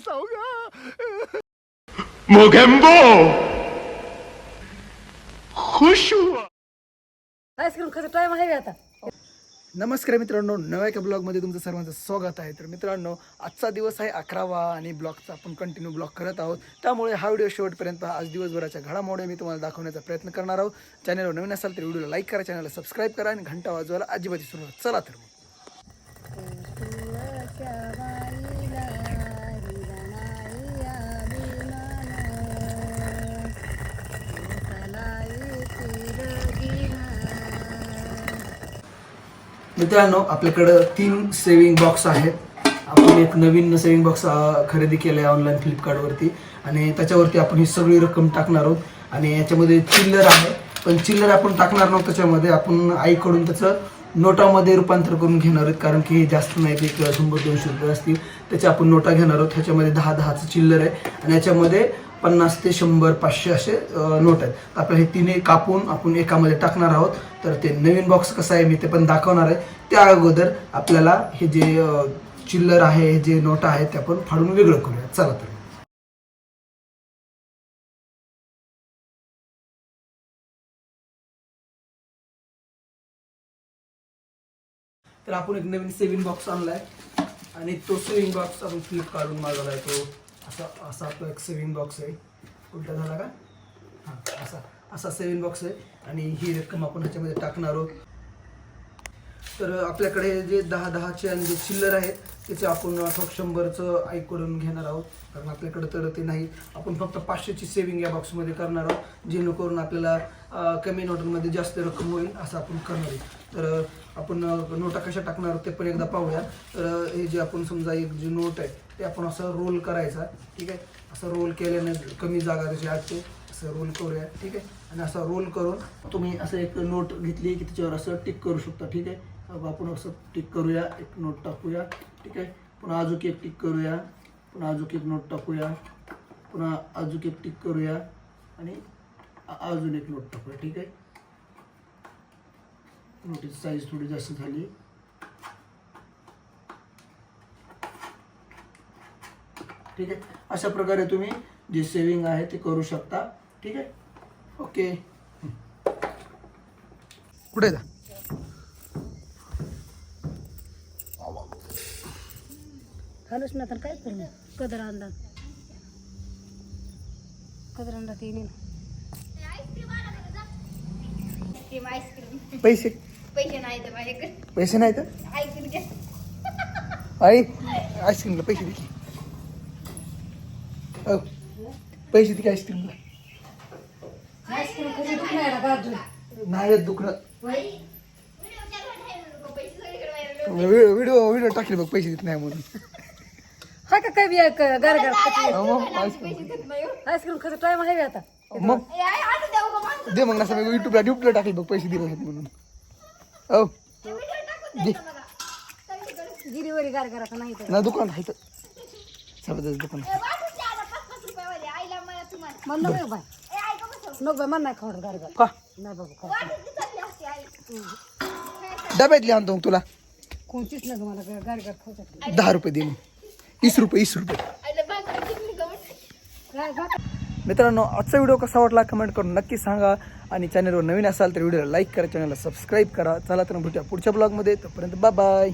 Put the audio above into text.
कैसा होगा मोगेम्बो खुश हुआ आईस्क्रीम खायचा टाइम आहे का आता नमस्कार मित्रांनो नव्या एका ब्लॉगमध्ये तुमचं सर्वांचं स्वागत आहे. तर मित्रांनो आजचा दिवस आहे अकरावा आणि ब्लॉगचा आपण कंटिन्यू ब्लॉग करत आहोत. त्यामुळे हा व्हिडिओ शेवटपर्यंत पहा. आज दिवसभराच्या घडामोडी मी तुम्हाला दाखवण्याचा प्रयत्न करणार आहोत. चॅनलवर नवीन असाल तर व्हिडिओला लाईक करा चॅनलला सबस्क्राईब करा आणि घंटा वाजवायला अजिबात विसरू नका. चला तर मग. मित्रांनो आपल्याकडं तीन सेविंग बॉक्स आहेत. आपण एक नवीन सेविंग बॉक्स खरेदी केला आहे ऑनलाईन फ्लिपकार्टवरती आणि त्याच्यावरती आपण ही सगळी रक्कम टाकणार आहोत. आणि याच्यामध्ये चिल्लर आहे. पण चिल्लर आपण टाकणार नव्हतं त्याच्यामध्ये. आपण आईकडून त्याचं नोटामध्ये रूपांतर करून घेणार आहोत. कारण की हे जास्त नाही ते किंवा शंभर दोनशे रुपये असतील. त्याच्या आपण नोटा घेणार आहोत. ह्याच्यामध्ये दहा दहाचं चिल्लर आहे. आणि याच्यामध्ये पन्नास ते शंभर पाचशे असे नोट आहेत. तर आपल्याला हे तिन्ही कापून आपण एकामध्ये टाकणार आहोत. तर ते नवीन बॉक्स कसं आहे मी ते पण दाखवणार आहे. त्या अगोदर आपल्याला हे जे चिल्लर आहे हे जे नोट आहेत ते आपण फाडून वेगळं करूया. चला तर. तर आपण एक नवीन सेविंग बॉक्स आणलाय. आणि तो सेविंग बॉक्स आपण काढून मागवलाय तो. असा असा आपला एक सेविंग बॉक्स आहे. उलटा झाला का? हां असा असा सेविंग बॉक्स आहे. आणि ही रक्कम आपण ह्याच्यामध्ये टाकणार आहोत. तर आपल्याकडे जे दहा दहाचे आणि जे चिल्लर आहेत त्याचे आपण फक्त शंभरचं ऐकून घेणार आहोत. कारण आपल्याकडे तर ते नाही. आपण फक्त पाचशेची सेविंग या बॉक्समध्ये करणार आहोत जेणेकरून आपल्याला कमी नोटांमध्ये जास्त रक्कम होईल असं आपण करणार आहे तर आपण नोटा कशा टाकणार ते पण एकदा पाहूया. तर हे जे आपण समजा एक जे नोट आहे ते आपण असं रोल करायचा. ठीक आहे? असं रोल केल्याने कमी जागा त्याची आटते. असं रोल करूया. ठीक आहे? आणि असा रोल करून तुम्ही असं एक नोट घेतली की त्याच्यावर असं टिक करू शकता. ठीक आहे? आपण असं टिक करूया एक नोट टाकूया. ठीक आहे? पुन्हा अजून एक टिक करूया. पुन्हा अजून एक नोट टाकूया. पुन्हा अजून एक टिक करूया. आणि अजून एक नोट टाकूया. ठीक आहे? नोटीची साईज थोडी जास्त झाली. ठीक आहे? अशा प्रकारे तुम्ही जे सेविंग आहे ते करू शकता. ठीक आहे? ओके कुठे जा खालूच ना तर काय करू कदर अंदा कदर पैसे. पैसे नाही तर माझ्याकडे. पैसे नाही तर? घ्या आई आईस्क्रीमला पैसे दे की. अहो, पैसे दे की आईस्क्रीमला. आईस्क्रीम कधी दुखणार आहे नाही दुखणं चालू आहे नको पैसे सगळीकडे व्हायरल व्हिडिओ व्हिडिओ टाकले बघ पैसे देत नाही म्हणून. हा का एक गार गार आईस्क्रीम पैसे देत नाही हो. आईस्क्रीम खायचा टाइम आहे आता? मग. दे मग नसं युट्यूबला युट्यूबला टाकले बघ पैसे दिले नाहीत म्हणून. हो दे. गिरीवरी गार गार नाही तर. ना दुकान आहे तर. सगळं दुकान मन नको बाय नको बाय मन नाही खावड गार गार का? नाही बाबा डब्यातली आणतो मग तुला. कोणतीच मला दहा रुपये दे मग. वीस रुपये वीस रुपये. मित्रांनो आजचा व्हिडिओ कसा वाटला कमेंट करून नक्की सांगा. आणि चॅनलवर नवीन असाल तर व्हिडिओला लाईक करा चॅनलला सबस्क्राईब करा. चला तर भेटूया पुढच्या ब्लॉगमध्ये तोपर्यंत बाय बाय